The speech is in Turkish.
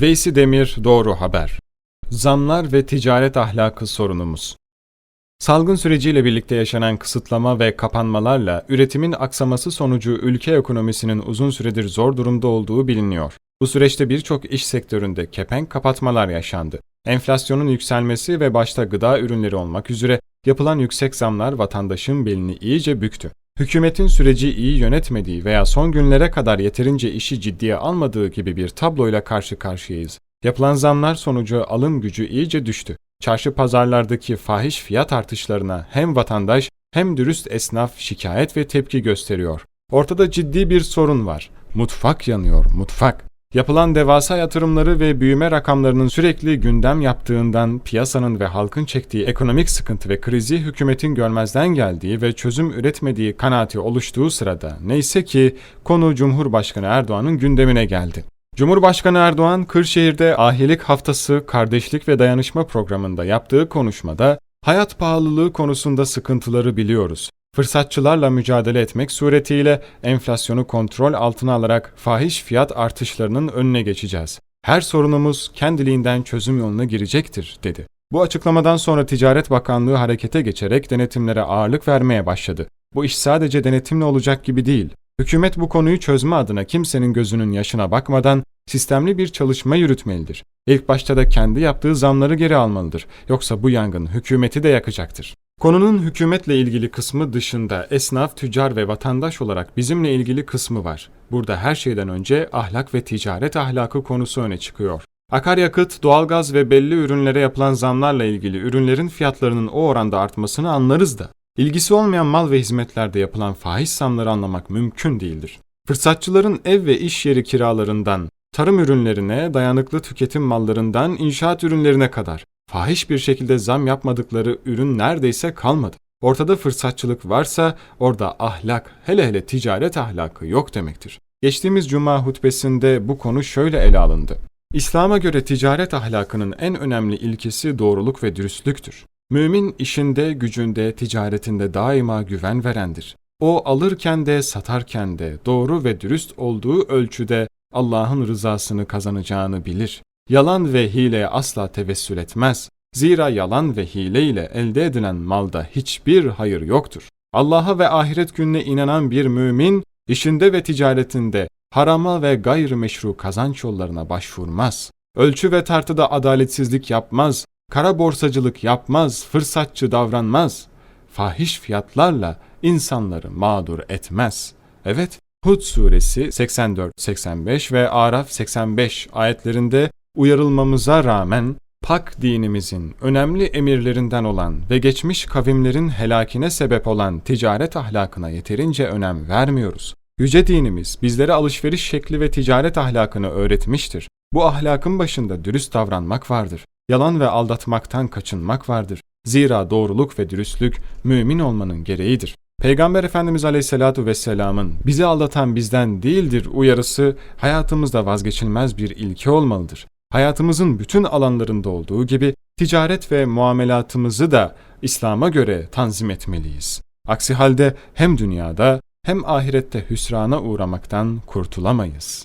Veysi Demir Doğru Haber Zamlar ve ticaret ahlakı sorunumuz Salgın süreciyle birlikte yaşanan kısıtlama ve kapanmalarla üretimin aksaması sonucu ülke ekonomisinin uzun süredir zor durumda olduğu biliniyor. Bu süreçte birçok iş sektöründe kepenk kapatmalar yaşandı. Enflasyonun yükselmesi ve başta gıda ürünleri olmak üzere yapılan yüksek zamlar vatandaşın belini iyice büktü. Hükümetin süreci iyi yönetmediği veya son günlere kadar yeterince işi ciddiye almadığı gibi bir tabloyla karşı karşıyayız. Yapılan zamlar sonucu alım gücü iyice düştü. Çarşı pazarlardaki fahiş fiyat artışlarına hem vatandaş hem dürüst esnaf şikayet ve tepki gösteriyor. Ortada ciddi bir sorun var. Mutfak yanıyor, mutfak. Yapılan devasa yatırımları ve büyüme rakamlarının sürekli gündem yaptığından piyasanın ve halkın çektiği ekonomik sıkıntı ve krizi hükümetin görmezden geldiği ve çözüm üretmediği kanaati oluştuğu sırada neyse ki konu Cumhurbaşkanı Erdoğan'ın gündemine geldi. Cumhurbaşkanı Erdoğan, Kırşehir'de Ahilik Haftası Kardeşlik ve Dayanışma programında yaptığı konuşmada hayat pahalılığı konusunda sıkıntıları biliyoruz. Fırsatçılarla mücadele etmek suretiyle enflasyonu kontrol altına alarak fahiş fiyat artışlarının önüne geçeceğiz. Her sorunumuz kendiliğinden çözüm yoluna girecektir, dedi. Bu açıklamadan sonra Ticaret Bakanlığı harekete geçerek denetimlere ağırlık vermeye başladı. Bu iş sadece denetimle olacak gibi değil. Hükümet bu konuyu çözme adına kimsenin gözünün yaşına bakmadan sistemli bir çalışma yürütmelidir. İlk başta da kendi yaptığı zamları geri almalıdır. Yoksa bu yangın hükümeti de yakacaktır. Konunun hükümetle ilgili kısmı dışında esnaf, tüccar ve vatandaş olarak bizimle ilgili kısmı var. Burada her şeyden önce ahlak ve ticaret ahlakı konusu öne çıkıyor. Akaryakıt, doğalgaz ve belli ürünlere yapılan zamlarla ilgili ürünlerin fiyatlarının o oranda artmasını anlarız da İlgisi olmayan mal ve hizmetlerde yapılan fahiş zamları anlamak mümkün değildir. Fırsatçıların ev ve iş yeri kiralarından, tarım ürünlerine, dayanıklı tüketim mallarından inşaat ürünlerine kadar fahiş bir şekilde zam yapmadıkları ürün neredeyse kalmadı. Ortada fırsatçılık varsa orada ahlak, hele hele ticaret ahlakı yok demektir. Geçtiğimiz cuma hutbesinde bu konu şöyle ele alındı. İslam'a göre ticaret ahlakının en önemli ilkesi doğruluk ve dürüstlüktür. Mümin işinde, gücünde, ticaretinde daima güven verendir. O alırken de satarken de doğru ve dürüst olduğu ölçüde Allah'ın rızasını kazanacağını bilir. Yalan ve hileye asla tevessül etmez. Zira yalan ve hile ile elde edilen malda hiçbir hayır yoktur. Allah'a ve ahiret gününe inanan bir mümin, işinde ve ticaretinde harama ve gayrimeşru kazanç yollarına başvurmaz. Ölçü ve tartıda adaletsizlik yapmaz, kara borsacılık yapmaz, fırsatçı davranmaz. Fahiş fiyatlarla insanları mağdur etmez. Evet, Hud suresi 84-85 ve Araf 85 ayetlerinde uyarılmamıza rağmen pak dinimizin önemli emirlerinden olan ve geçmiş kavimlerin helakine sebep olan ticaret ahlakına yeterince önem vermiyoruz. Yüce dinimiz bizlere alışveriş şekli ve ticaret ahlakını öğretmiştir. Bu ahlakın başında dürüst davranmak vardır yalan ve aldatmaktan kaçınmak vardır. Zira doğruluk ve dürüstlük mümin olmanın gereğidir. Peygamber Efendimiz Aleyhisselatu Vesselam'ın bizi aldatan bizden değildir uyarısı hayatımızda vazgeçilmez bir ilke olmalıdır. Hayatımızın bütün alanlarında olduğu gibi ticaret ve muamelatımızı da İslam'a göre tanzim etmeliyiz. Aksi halde hem dünyada hem ahirette hüsrana uğramaktan kurtulamayız.